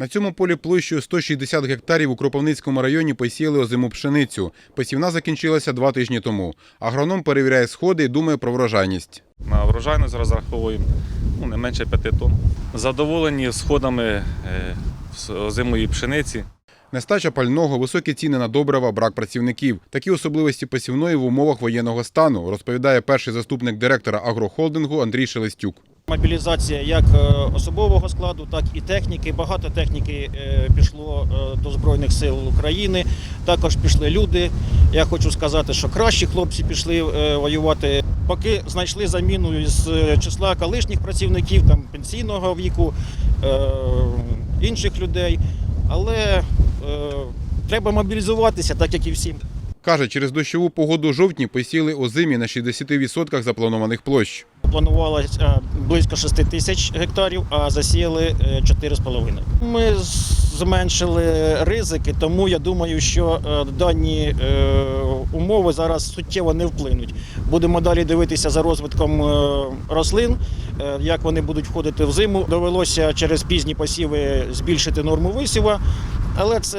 На цьому полі площею 160 гектарів у Кропивницькому районі посіяли озиму пшеницю. Посівна закінчилася два тижні тому. Агроном перевіряє сходи і думає про врожайність. На врожайність розраховуємо ну, не менше 5 тонн. Задоволені сходами е, озимої пшениці. Нестача пального, високі ціни на добрива, брак працівників. Такі особливості посівної в умовах воєнного стану, розповідає перший заступник директора агрохолдингу Андрій Шелестюк. Мобілізація як е, особового складу, так і техніки. Багато техніки е, пішло е, до Збройних сил України. Також пішли люди. Я хочу сказати, що кращі хлопці пішли воювати. Поки знайшли заміну з числа колишніх працівників, там пенсійного віку, інших людей. Але треба мобілізуватися, так як і всім. Каже, через дощову погоду у жовтні посіяли озимі на 60% запланованих площ. Планувалося е, близько 6 тисяч гектарів, а засіяли е, 4,5. Ми зменшили ризики, тому я думаю, що е, дані е, умови зараз суттєво не вплинуть. Будемо далі дивитися за розвитком е, рослин, е, як вони будуть входити в зиму. Довелося через пізні посіви збільшити норму висіва, але це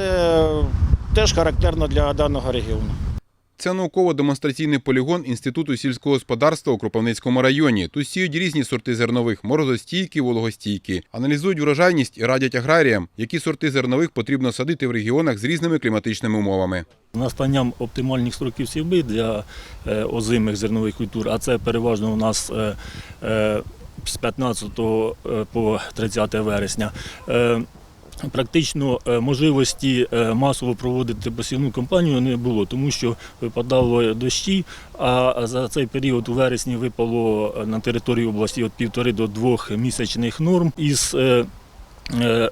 теж характерно для даного регіону. Це науково-демонстраційний полігон Інституту сільського господарства у Кропивницькому районі. Тут сіють різні сорти зернових морозостійкі, вологостійкі. Аналізують врожайність і радять аграріям, які сорти зернових потрібно садити в регіонах з різними кліматичними умовами. Настанням оптимальних строків сівби для е, озимих зернових культур, а це переважно у нас е, е, з 15 е, по 30 вересня. Практично е, можливості е, масово проводити посівну кампанію не було, тому що випадало дощі, а за цей період у вересні випало е, на території області від півтори до двох місячних норм. Із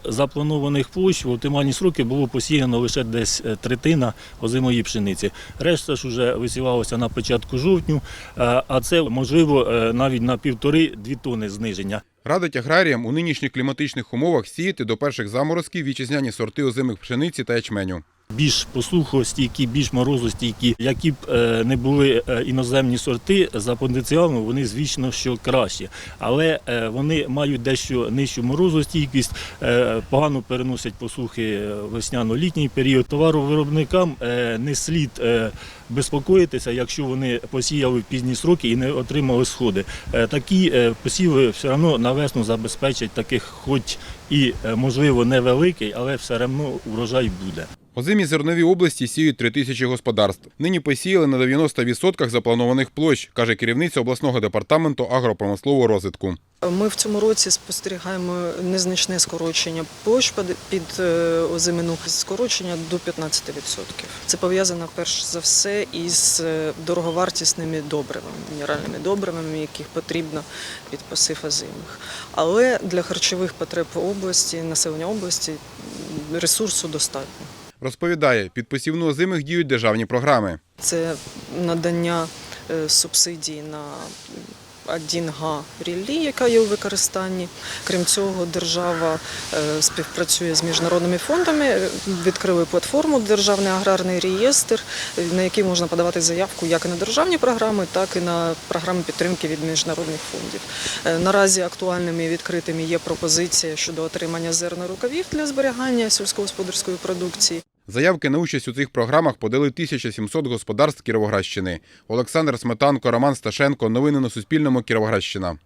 запланованих площ в оптимальні сроки було посіяно лише десь третина озимої пшениці. Решта ж вже висівалося на початку жовтню, а це можливо навіть на півтори-дві тони зниження. Радить аграріям у нинішніх кліматичних умовах сіяти до перших заморозків вітчизняні сорти озимих пшениці та ячменю. Більш посухостійкі, більш морозостійкі, які б е, не були е, іноземні сорти за потенціалом, вони звісно що кращі, але е, вони мають дещо нижчу морозостійкість, погано переносять посухи весняно-літній період. Товаровиробникам не слід безпокоїтися, якщо вони посіяли в пізні сроки і не отримали сходи. Такі посіви все одно на весну забезпечать таких, хоч і можливо невеликий, але все одно урожай буде. Озимі зернові області сіють 3 тисячі господарств. Нині посіяли на 90% запланованих площ, каже керівниця обласного департаменту агропромислового розвитку. Ми в цьому році спостерігаємо незначне скорочення площ під- е, озимину, скорочення до 15%. Це пов'язано перш за все із е, дороговартісними добривами, мінеральними добривами, яких потрібно під посив озимих. Але для харчових потреб області, населення області ресурсу достатньо. Розповідає, під посівну озимих діють державні програми. Це надання е, субсидій на 1Г ріллі, яка є у використанні. Крім цього, держава е, співпрацює з міжнародними фондами. Е, Відкрили платформу Державний аграрний реєстр, на який можна подавати заявку як і на державні програми, так і на програми підтримки від міжнародних фондів. Наразі актуальними і відкритими є пропозиція щодо отримання зернорукавів для зберігання сільськогосподарської продукції. Заявки на участь у цих програмах подали 1700 господарств Кіровоградщини. Олександр Сметанко, Роман Сташенко. Новини на Суспільному. Кіровоградщина.